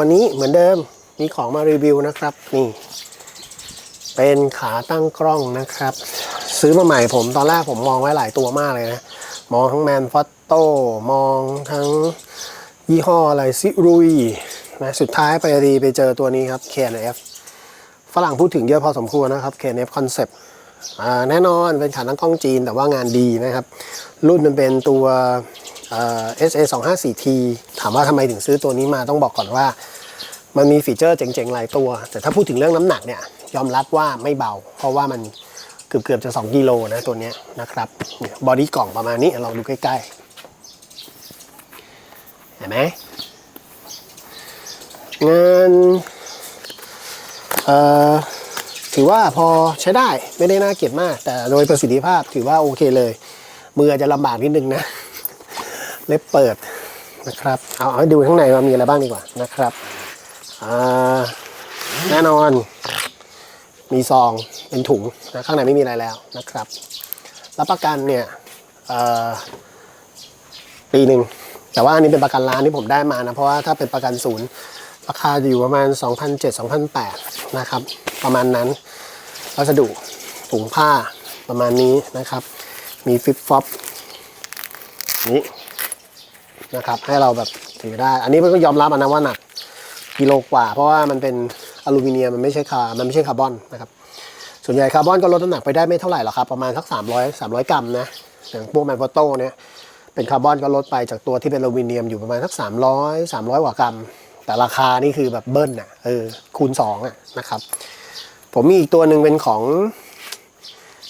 วันนี้เหมือนเดิมมีของมารีวิวนะครับ นี่ เป็นขาตั้งกล้องนะครับ ซื้อมาใหม่ผมตอนแรกผมมองไว้หลายตัวมากเลยนะ มองทั้งแมนฟอตโต้มองทั้งยี่ห้ออะไรซิรุยนะสุดท้ายไปดีไปเจอตัวนี้ครับ KNF ฝรั่งพูดถึงเยอะพอสมควรนะครับ KNF Concept อ่าแน่นอนเป็นขาตั้งกล้องจีนแต่ว่างานดีนะครับ รุ่นมันเป็นตัว เอ่อ SA 2 5 4 T ถามว่าทำไมถึงซื้อตัวนี้มาต้องบอกก่อนว่า มันมีฟีเจอร์เจ๋งๆ หลายตัว แต่ถ้าพูดถึงเรื่องน้ำหนักเนี่ยยอมรับว่าไม่เบา เพราะว่ามันเกือบเกือบๆจะ 2 กิโลนะตัวนี้นะครับบอดี้กล่องประมาณนี้ลองดูใกล้ๆ เห็นไหมงานเอ่อถือว่าพอใช้ได้ไม่ได้น่าเกลียดมาก แต่โดยประสิทธิภาพถือว่าโอเคเลย มืออาจจะลำบากนิดนึงนะ เล็บเปิดนะครับเอาเอาให้ดูข้างในว่ามีอะไรบ้างดีกว่านะครับแน่นอน มีซองเป็นถุงนะข้างในไม่มีอะไรแล้วนะครับรับประกันเนี่ยปีหนึ่งแต่ว่าอันนี้เป็นประกันร้านที่ผมได้มานะเพราะว่าถ้าเป็นประกันศูนย์ราคาอยู่ประมาณ2,700-2,800นะครับประมาณนั้นวัสดุถุงผ้าประมาณนี้นะครับ มีฟิปฟอปนี้ นะครับให้เราแบบถือได้ อันนี้ก็ยอมรับนะว่าหนักกิโลกว่า เพราะว่ามันเป็นอลูมิเนียมมันไม่ใช่คาร์มันไม่ใช่คาร์บอนนะครับส่วนใหญ่คาร์บอนก็ลดน้ำหนักไปได้ไม่เท่าไหร่หรอกครับประมาณสัก300 300 กรัมนะอย่างพวกแมนโฟโต้เนี่ยเป็นคาร์บอนก็ลดไปจากตัวที่เป็นอลูมิเนียมอยู่ประมาณสัก300 300กว่ากรัม แต่ราคานี่คือแบบเบิ้ลน่ะเออคูณ2อะนะครับผมมีอีกตัวหนึ่งเป็นของ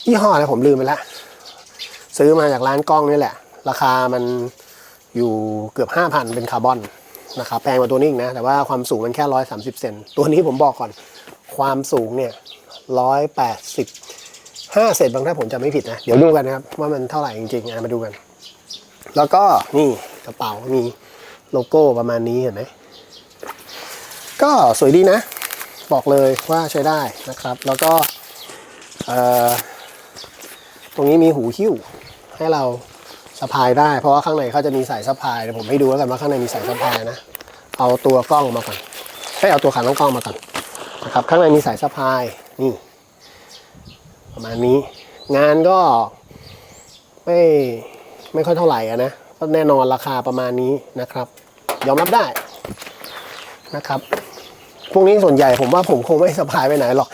ยี่ห้ออะไรผมลืมไปละซื้อมาจากร้านกล้องนี่แหละ ราคามัน อยู่เกือบ 5,000 เป็นคาร์บอนนะครับแพงกว่าตัวนี้อีกนะ แต่ว่าความสูงมันแค่ร้อยสามสิบเซนตัวนี้ผมบอกก่อน ความสูงเนี่ยร้อยแปดสิบห้าเซนบางถ้าผมจำไม่ผิดนะ เดี๋ยวดูกันนะครับ ว่ามันเท่าไหร่จริงๆมาดูกัน แล้วก็นี่กระเป๋ามีโลโก้ประมาณนี้เห็นไหมก็สวยดีนะ บอกเลยว่าใช้ได้นะครับ แล้วก็ตรงนี้มีหูหิ้วให้เรา สะพายได้เพราะว่าข้างในเขาจะมีสายสะพายเดี๋ยวผมให้ดูแล้วกันว่าข้างในมีสายสะพายนะ เอาตัวกล้องมาก่อนให้เอาตัวขาตั้งกล้องมาก่อนนะครับข้างในมีสายสะพายนี่ ประมาณนี้ งานก็ไม่ไม่ค่อยเท่าไหร่อะนะก็แน่นอนราคาประมาณนี้นะครับ ยอมรับได้นะครับพวกนี้ส่วนใหญ่ผมว่าผมคงไม่สะพายไปไหนหรอก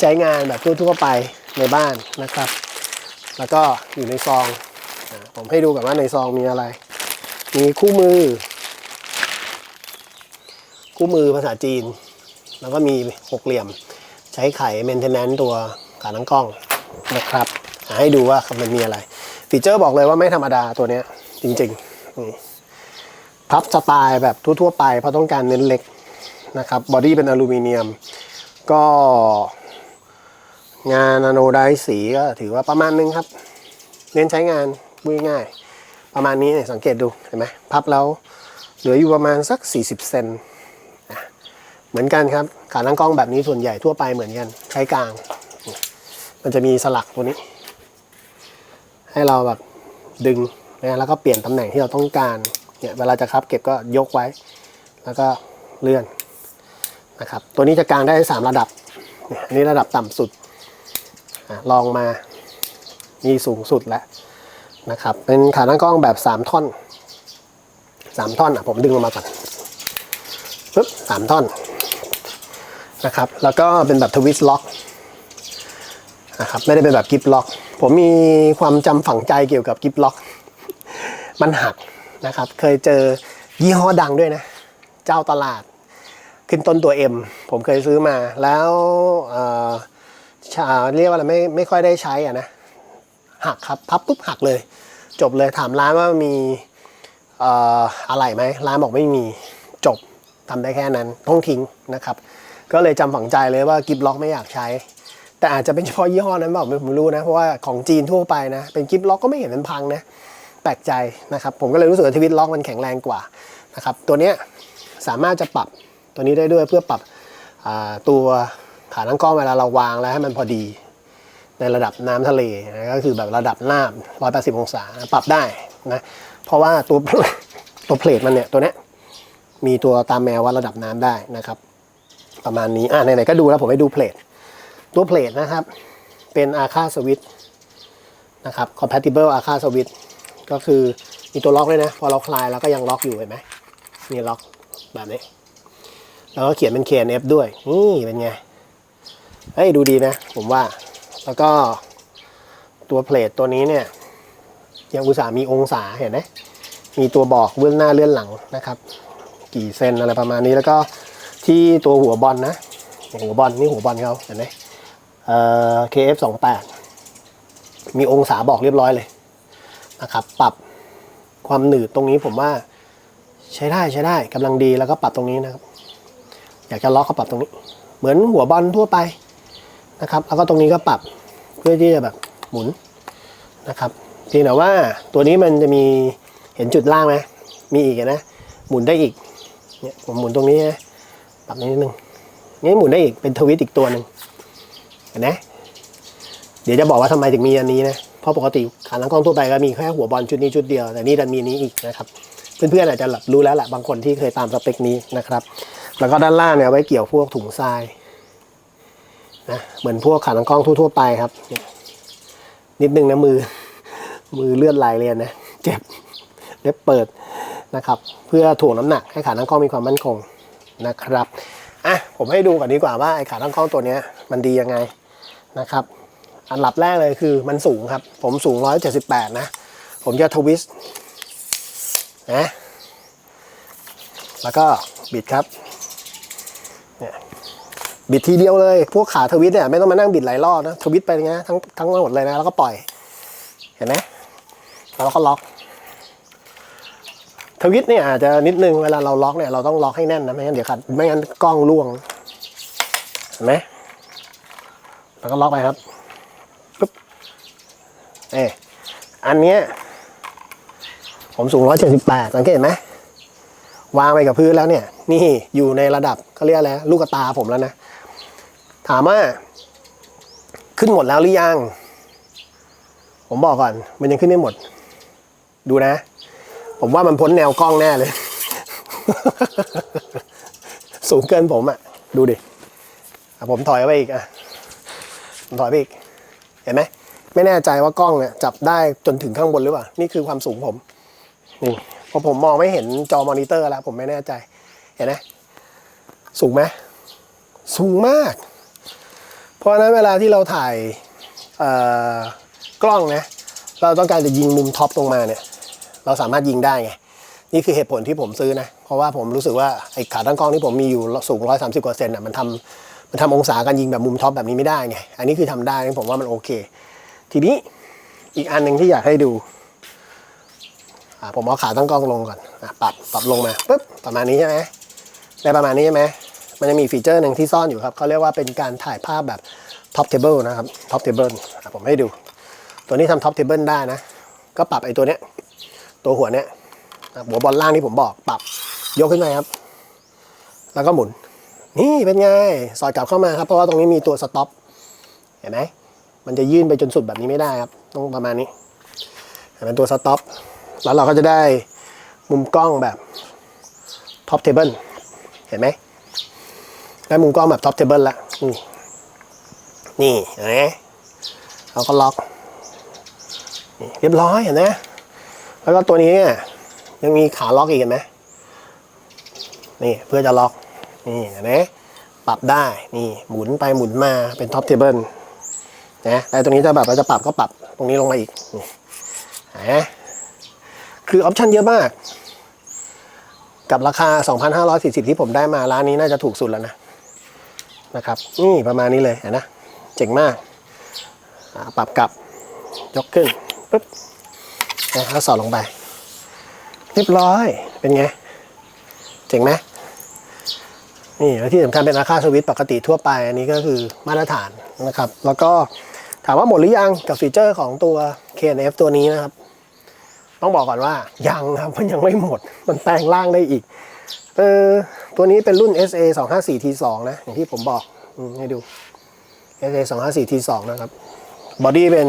ใช้งานแบบทั่วๆไปในบ้านนะครับ แล้วก็อยู่ในซอง ผมให้ดูก่อนว่าในซองมีอะไร มีคู่มือ คู่มือภาษาจีน แล้วก็มีหกเหลี่ยม ใช้ไขเมนเทนแนนตัวขาตั้งกล้องนะครับ ให้ดูว่ามันมีอะไร ฟีเจอร์บอกเลยว่าไม่ธรรมดาตัวนี้จริงๆพับสไตล์แบบทั่วๆไปเพราะต้องการเน้นเล็กนะครับบอดี้เป็นอลูมิเนียม ก็งานนาโนไดสีก็ถือว่าประมาณนึงครับ เน้นใช้งาน พูดง่ายๆประมาณนี้เนี่ยสังเกตดูเห็นไหมพับแล้วเหลืออยู่ประมาณสัก 40 เซนอะเหมือนกันครับขาตั้งกล้องแบบนี้ส่วนใหญ่ทั่วไปเหมือนกันใช้กลาง มันจะมีสลักตัวนี้ ให้เราแบบดึงนะแล้วก็เปลี่ยนตำแหน่งที่เราต้องการเนี่ยเวลาจะคับเก็บก็ยกไว้ แล้วก็เลื่อนนะครับตัวนี้จะกลางได้ 3 ระดับอันนี้ระดับต่ำสุดอลองมามีสูงสุดแล้ว นะครับ เป็นขาตั้งกล้องแบบ 3 ท่อน 3 ท่อนอะผมดึงออกมาก่อนปึ๊บสามท่อนนะครับ แล้วก็เป็นแบบทวิสต์ล็อกนะครับ ไม่ได้เป็นแบบกิฟล็อก ผมมีความจำฝังใจเกี่ยวกับกิฟล็อก มันหักนะครับ เคยเจอยี่ห้อดังด้วยนะ เจ้าตลาด ขึ้นต้นตัว M ผมเคยซื้อมา แล้วเอ่อชาเรียกว่าอะไรไม่ไม่ค่อยได้ใช้อะนะ หักครับ พับปุ๊บหักเลย จบเลยถามร้านว่ามีอะไรไหมร้านบอกไม่มีจบทำได้แค่นั้นต้องทิ้งนะครับ ก็เลยจำฝังใจเลยว่ากิฟล็อกไม่อยากใช้ แต่อาจจะเป็นเฉพาะยี่ห้อนั้นเปล่าไม่ผมรู้นะ เพราะว่าของจีนทั่วไปนะ เป็นกิฟล็อกก็ไม่เห็นมันพังนะ แปลกใจนะครับ ผมก็เลยรู้สึกว่าทวิตล็อกมันแข็งแรงกว่านะครับ ตัวเนี้ยสามารถจะปรับตัวนี้ได้ด้วยเพื่อปรับตัวขาตั้งกล้องเวลาเราวางแล้วให้มันพอดี ในระดับน้ำทะเลนะก็คือแบบระดับน้ำ180 องศาปรับได้นะเพราะว่าตัวตัวเพลทมันเนี่ยตัวเนี้ยมีตัวตามแมววัดระดับน้ำได้นะครับ ประมาณนี้อะไหนๆก็ดูแล้วผมให้ดูเพลทตัวเพลทนะครับ เป็นอาคาสวิตนะครับ compatible อาคาสวิตก็คือมีตัวล็อกด้วยนะ พอเราคลายแล้วก็ยังล็อกอยู่เห็นไหมมีล็อกแบบนี้แล้วก็เขียนเป็น KNF ด้วยนี่เป็นไงเฮ้ยดูดีนะ ผมว่า แล้วก็ตัวเพลทตัวนี้เนี่ยยังอุตส่าห์มีองศาเห็นไหมมีตัวบอกเบื้องหน้าเลื่อนหลังนะครับ กี่เซนอะไรประมาณนี้แล้วก็ที่ตัวหัวบอลนะ หัวบอลนี่หัวบอลเขาเห็นไหมเอ่อ KF28 มีองศาบอกเรียบร้อยเลยนะครับ ปรับความหนืดตรงนี้ผมว่าใช้ได้ใช้ได้กำลังดีแล้วก็ปรับตรงนี้นะครับ อยากจะล็อกก็ปรับตรงนี้ เหมือนหัวบอลทั่วไปนะครับ แล้วก็ตรงนี้ก็ปรับ เพื่อที่จะแบบหมุนนะครับเพียงแต่ว่าตัวนี้มันจะมีเห็นจุดล่างไหมมีอีกนะ หมุนได้อีกเนี่ยผมหมุนตรงนี้นะปรับนิดนึงนี่หมุนได้อีกเป็นทวิตอีกตัวหนึ่งเห็นไหมเดี๋ยวจะบอกว่าทำไมถึงมีอันนี้นะเพราะปกติขาหลังกล้องทั่วไปก็มีแค่หัวบอลชุดนี้ชุดเดียวแต่นี่ดันมีนี้อีกนะครับเพื่อนๆอาจจะหลับรู้แล้วแหละบางคนที่เคยตามสเปคนี้นะครับ แล้วก็ด้านล่างเนี่ยไว้เกี่ยวพวกถุงทราย นะเหมือนพวกขาหลังกล้องทั่วๆไปครับ นิดนึงนะมือ มือเลื่อดไหลเลยนนะเจ็บเล็บเปิดนะครับ เพื่อถ่วงน้ำหนักให้ขาตั้งกล้องมีความมั่นคงนะครับอะผมให้ดูก่อนดีกว่าว่าไอ้ขาตั้งกล้องตัวเนี้ยมันดียังไงนะครับ อันดับแรกเลยคือมันสูงครับ ผมสูง 178 นะ ผมจะทวิสต์นะแล้วก็บิดครับ บิดทีเดียวเลย พวกขาทวิตเนี่ยไม่ต้องมานั่งบิดหลายรอบนะทวิตไปอย่างเงี้ยทั้งทั้งหมดเลยนะ แล้วก็ปล่อย เห็นไหมแล้วก็ล็อกทวิตเนี่ยอาจจะนิดนึงเวลาเราล็อกเนี่ยเราต้องล็อกให้แน่นนะไม่งั้นเดี๋ยวขัดไม่งั้นกล้องล่วงเห็นไหมแล้วก็ล็อกไปครับปุ๊บเอออันเนี้ยผมสูง 178 สังเกตไหมวางไปกับพื้นแล้วเนี่ย นี่อยู่ในระดับเขาเรียกอะไรลูกตาผมแล้วนะ ถามว่าขึ้นหมดแล้วหรือยัง ผมบอกก่อน มันยังขึ้นไม่หมด ดูนะ ผมว่ามันพ้นแนวกล้องแน่เลย สูงเกินผมอะ่ะ ดูดิอะผมถอยไปอีกอะผมถอยไปอีก เห็นไหม ไม่แน่ใจว่ากล้องเนี่ยจับได้จนถึงข้างบนหรือเปล่า นี่คือความสูงผม นี่พอผมมองไม่เห็นจอมอนิเตอร์แล้ว ผมไม่แน่ใจ เห็นไหมสูงไหมสูงมาก เพราะนั้นเวลาที่เราถ่ายกล้องนะเราต้องการจะยิงมุมท็อปตรงมาเนี่ยเราสามารถยิงได้ไงนี่คือเหตุผลที่ผมซื้อนะเพราะว่าผมรู้สึกว่าไอ้ขาตั้งกล้องที่ผมมีอยู่สูง130กว่าเซนอะมันทำมันทำองศาการยิงแบบมุมท็อปแบบนี้ไม่ได้ไงอันนี้คือทำได้ผมว่ามันโอเค ทีนี้อีกอันหนึ่งที่อยากให้ดูผมเอาขาตั้งกล้องลงก่อนอปรับปรับลงมาปุ๊บประมาณนี้ใช่ไหมได้ประมาณนี้ใช่ไหม มันจะมีฟีเจอร์หนึ่งที่ซ่อนอยู่ครับเขาเรียกว่าเป็นการถ่ายภาพแบบท็อปเทเบิลนะครับท็อปเทเบิลผมให้ดู ตัวนี้ทำท็อปเทเบิลได้นะ ก็ปรับไอ้ตัวเนี้ย ตัวหัวเนี้ยหัวบอลล่างที่ผมบอกปรับยกขึ้นมาครับ แล้วก็หมุน นี่เป็นไง สอดกลับเข้ามาครับ เพราะว่าตรงนี้มีตัวสต็อปเห็นไหมมันจะยื่นไปจนสุดแบบนี้ไม่ได้ครับ ต้องประมาณนี้เป็นตัวสต็อปแล้วเราก็จะได้มุมกล้องแบบท็อปเทเบิลเห็นไหม ได้มุมกล้องแบบท็อปเทเบิลละนี่นี่เห็นไหมเราก็ล็อกเรียบร้อยเห็นไหมแล้วก็ตัวนี้เนี่ยยังมีขาล็อกอีกเห็นไหมนี่เพื่อจะล็อกนี่เห็นไหมปรับได้นี่หมุนไปหมุนมาเป็นท็อปเทเบิลนะแต่ตรงนี้จะแบบเราจะปรับก็ปรับตรงนี้ลงมาอีกนี่นไหมคือออปชันเยอะมาก กับราคา 2,540 ที่ผมได้มาร้านนี้น่าจะถูกสุดแล้วนะ นะครับนี่ประมาณนี้เลยเห็นนะเจ๋งมาก ปรับกลับยกขึ้นปุ๊บแล้วสอดลงไปเรียบร้อยเป็นไง เจ๋งไหมนี่แล้วที่สำคัญเป็นอาคาสวิตช์ปกติทั่วไป อันนี้ก็คือมาตรฐานนะครับ แล้วก็ถามว่าหมดหรือยังกับฟีเจอร์ของตัว KNF ตัวนี้นะครับ ต้องบอกก่อนว่ายังครับมันยังไม่หมด มันแปลงร่างได้อีก เออ ตัวนี้เป็นรุ่น SA 254 T2 นะ อย่างที่ผมบอกอให้ดู SA 254 T2 นะครับ บอดี้เป็น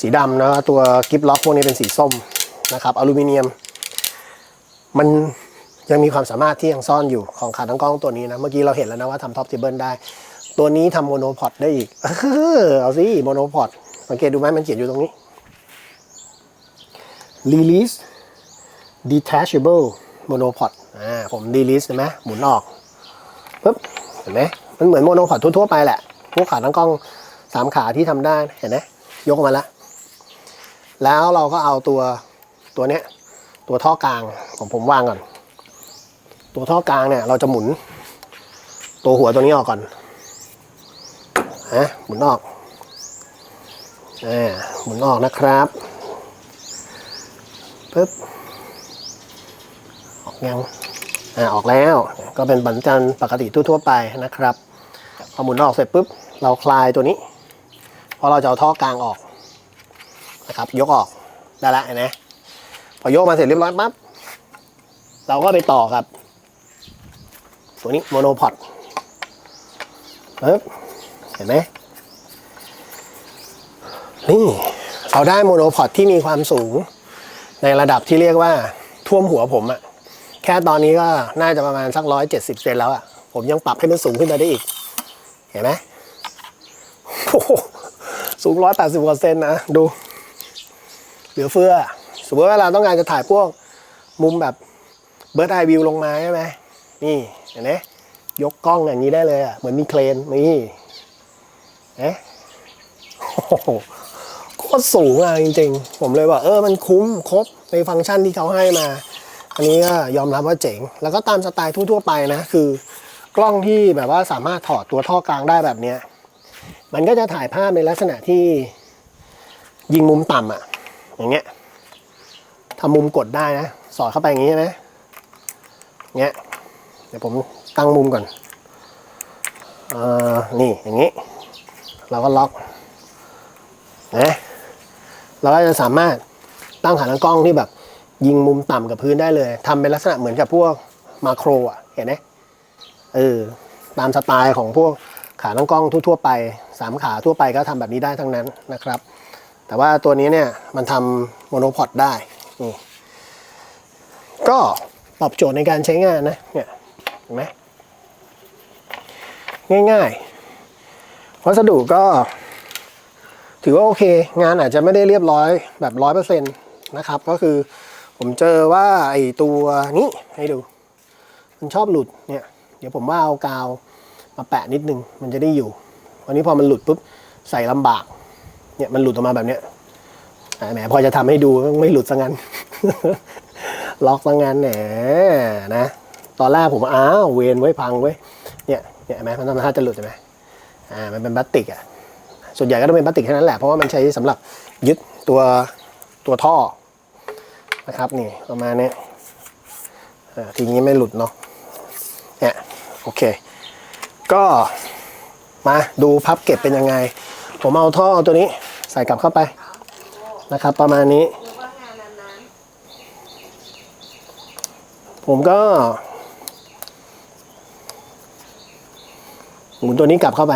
สีดำนะ ตัวกิฟล็อกพวกนี้เป็นสีส้มนะครับ อลูมิเนียม มันยังมีความสามารถที่ยังซ่อนอยู่ของขาตั้งกล้องตัวนี้นะ เมื่อกี้เราเห็นแล้วนะว่าทำท็อปเทเบิลได้ ตัวนี้ทำโมโนพอดได้อีก เออเอาสิโมโนพอดสังเกตดูไหมมันเขียนอยู่ตรงนี้ release detachable monopod อ่าผม release เห็นไหมหมุนออกปุ๊บเห็นไหมมันเหมือนโมโนพอดทั่วๆไปแหละ พวกขาตั้งกล้องสามขาที่ทำได้เห็นไหมยกมาแล้ว แล้วเราก็เอาตัวตัวเนี้ยตัวท่อกลางผมผมวางก่อน ตัวท่อกลางเนี่ย เราจะหมุน ตัวหัวตัวนี้ออกก่อนฮะหมุนออกอ่าหมุนออกนะครับปึ๊บ ยังอ่าออกแล้วก็เป็นบัญจันปกติทั่วๆไปนะครับพอหมุนออกเสร็จปุ๊บเราคลายตัวนี้เพราะเราจะเอาท่อกลางออกนะครับ ยกออกได้ละเห็นไหมพอยกมาเสร็จเรียบร้อยปั๊บเราก็ไปต่อกับ ตัวนี้โมโนพอดปึ๊บเห็นไหมนี่เราได้โมโนพอดที่มีความสูง ในระดับที่เรียกว่าท่วมหัวผมอะ แค่ตอนนี้ก็น่าจะประมาณสักร้อยเจ็ดสิบเซนแล้วอะผมยังปรับให้มันสูงขึ้นมาได้อีก เห็นไหมโอ้โหสูงร้อยแปดสิบกว่าเซนนะ ดู เหลือเฟือ สมมติว่าเราต้องการจะถ่ายพวกมุมแบบเบิร์ดไอวิวลงมาใช่ไหมนี่ เห็นไหมยกกล้องอย่างนี้ได้เลยอะ เหมือนมีเครน นี่เอ๊ะโอ้โหโคตรสูงอะจริงๆ ผมเลยว่าเออมันคุ้มครบในฟังก์ชันที่เขาให้มา อันนี้ก็ยอมรับว่าเจ๋ง แล้วก็ตามสไตล์ทั่วๆไปนะคือกล้องที่แบบว่าสามารถถอดตัวท่อกลางได้แบบเนี้ยมันก็จะถ่ายภาพในลักษณะที่ยิงมุมต่ำอะ อย่างเงี้ยทำมุมกดได้นะ สอดเข้าไปอย่างงี้ใช่ไหมเงี้ยเดี๋ยวผมตั้งมุมก่อนเอ่อนี่อย่างงี้ เราก็ล็อกนะเราก็จะสามารถตั้งขาตั้งกล้องที่แบบ ยิงมุมต่ำกับพื้นได้เลยทำเป็นลักษณะเหมือนกับพวกมาโครอะเห็นไหมเออตามสไตล์ของพวกขาตั้งกล้องทั่วๆไปสามขาทั่วไปก็ทำแบบนี้ได้ทั้งนั้นนะครับ แต่ว่าตัวนี้เนี่ยมันทำโมโนพอดได้นี่ก็ตอบโจทย์ในการใช้งานนะเนี่ยเห็นไหมง่ายๆ วัสดุก็ ถือว่าโอเค งานอาจจะไม่ได้เรียบร้อยแบบร้อยเปอร์เซ็นต์นะครับ ก็คือ ผมเจอว่าไอตัวนี้ให้ดู มันชอบหลุดเนี่ย เดี๋ยวผมว่าเอากาวมาแปะนิดนึง มันจะได้อยู่ วันนี้พอมันหลุดปุ๊บใส่ลำบาก เนี่ยมันหลุดออกมาแบบเนี้ยแหมพอจะทำให้ดูไม่หลุดซะงั้น ล็อกซะงั้นแหมนะ ตอนแรกผมอ้าวเวนไว้พังไว้เนี่ยเนี่ยเห็นไหมมันทำท่าจะหลุดใช่ไหมอ่ามันเป็นพลาสติกอะส่วนใหญ่ก็ต้องเป็นพลาสติกแค่นั้นแหละเพราะว่ามันใช้สำหรับยึดตัวตัวท่อ นะครับนี่ประมาณนี้ทีนี้ไม่หลุดเนาะเนี่ยโอเค ก็มาดูพับเก็บเป็นยังไง ผมเอาท่อตัวนี้ใส่กลับเข้าไปนะครับ ประมาณนี้ ผมก็หมุนตัวนี้กลับเข้าไป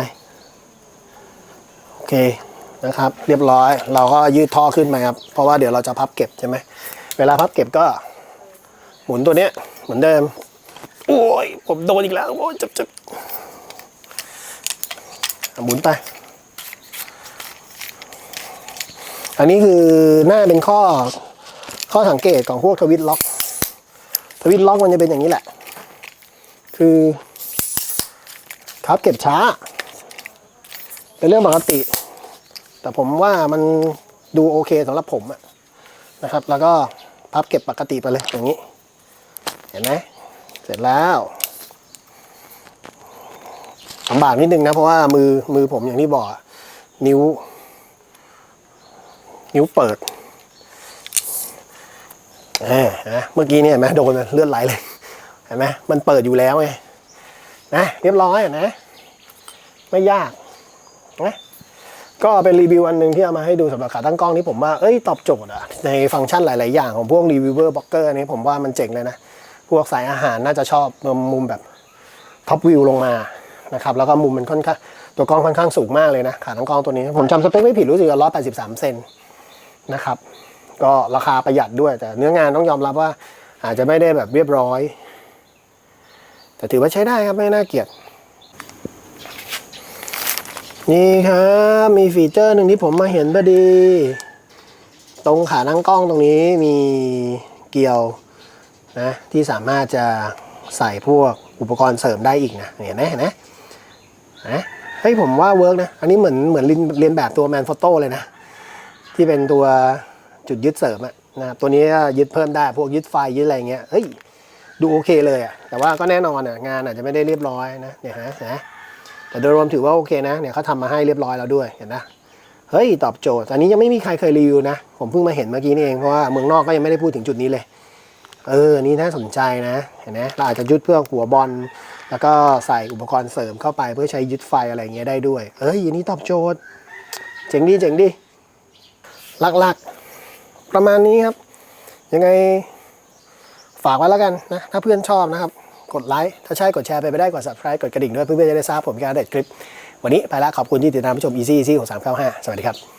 โอเคนะครับ เรียบร้อย เราก็ยืดท่อขึ้นไปครับ เพราะว่าเดี๋ยวเราจะพับเก็บใช่ไหม เวลาพับเก็บก็หมุนตัวเนี้ยเหมือนเดิม โอ้ย ผมโดนอีกแล้วโอ้ยจ็บจ็บหมุนไป อันนี้คือหน่าเป็นข้อข้อสังเกตของพวกทวิตล็อก ทวิตล็อกมันจะเป็นอย่างนี้แหละ คือพับเก็บช้า เป็นเรื่องปกติ แต่ผมว่ามันดูโอเคสำหรับผมอะนะครับ แล้วก็ พับเก็บปกติไปเลยอย่างนี้ เห็นไหมเสร็จแล้วลำบากนิดนึงนะ เพราะว่ามือมือผมอย่างที่บอกนิ้ว นิ้วเปิดเอ่นะเมื่อกี้เนี่ยเห็นไหมโดนเลือดไหลเลยเห็นไหมมันเปิดอยู่แล้วไงนะเรียบร้อยนะ ไม่ยากนะ ก็เป็นรีวิวอันหนึ่งที่เอามาให้ดูสำหรับขาตั้งกล้องที่ผมว่า เอ้ยตอบโจทย์อะในฟังก์ชันหลาย ๆ อย่างของพวกรีวิวเวอร์บล็อกเกอร์นี้ผมว่ามันเจ๋งเลยนะ พวกสายอาหารน่าจะชอบมุมแบบท็อปวิวลงมานะครับแล้วก็มุมมันค่อนข้างตัวกล้องค่อนข้างสูงมากเลยนะขาตั้งกล้องตัวนี้ ผมจำสเปคไม่ผิดรู้สึกว่า183เซนนะครับก็ราคาประหยัดด้วย แต่เนื้องานต้องยอมรับว่าอาจจะไม่ได้แบบเรียบร้อย แต่ถือว่าใช้ได้ครับไม่น่าเกลียด นี่ครับมีฟีเจอร์หนึ่งที่ผมมาเห็นพอดี ตรงขาตั้งกล้องตรงนี้มีเกลียวนะที่สามารถจะใส่พวกอุปกรณ์เสริมได้อีกนะเห็นไหมเห็นไหมนะเฮ้ยผมว่าเวิร์กนะ อันนี้เหมือนเหมือนเรียนแบบตัวแมนโฟโต้เลยนะ ที่เป็นตัวจุดยึดเสริมอะนะตัวนี้ยึดเพิ่มได้พวกยึดไฟยึดอะไรเงี้ยเฮ้ยดูโอเคเลยอะแต่ว่าก็แน่นอนอะงานอาจจะไม่ได้เรียบร้อยนะเนี่ยฮะนไหม แต่โดยรวมถือว่าโอเคนะเนี่ยเขาทำมาให้เรียบร้อยแล้วด้วยเห็นนะเฮ้ยตอบโจทย์อันนี้ยังไม่มีใครเคยรีวิวนะผมเพิ่งมาเห็นเมื่อกี้นี่เองเพราะว่าเมืองนอกก็ยังไม่ได้พูดถึงจุดนี้เลย เออนนี่น่าสนใจนะเห็นไหมเราอาจจะยึดเพื่อหัวบอลแล้วก็ใส่อุปกรณ์เสริมเข้าไปเพื่อใช้ยึดไฟอะไรเงี้ยได้ด้วย เอ้ยอันนี้ตอบโจทย์ เจ๋งดีเจ๋งดีหลักๆ ประมาณนี้ครับ ยังไงฝากไว้แล้วกันนะ ถ้าเพื่อนชอบนะครับ กดไลค์ ถ้าใช่กดแชร์ไปไปได้กด subscribe กดกระดิ่งด้วยเพื่อจะได้ทราบผมการเด็ดคลิป วันนี้ไปแล้วขอบคุณที่ติดตามผู้ชม Easy Easy ของ395 สวัสดีครับ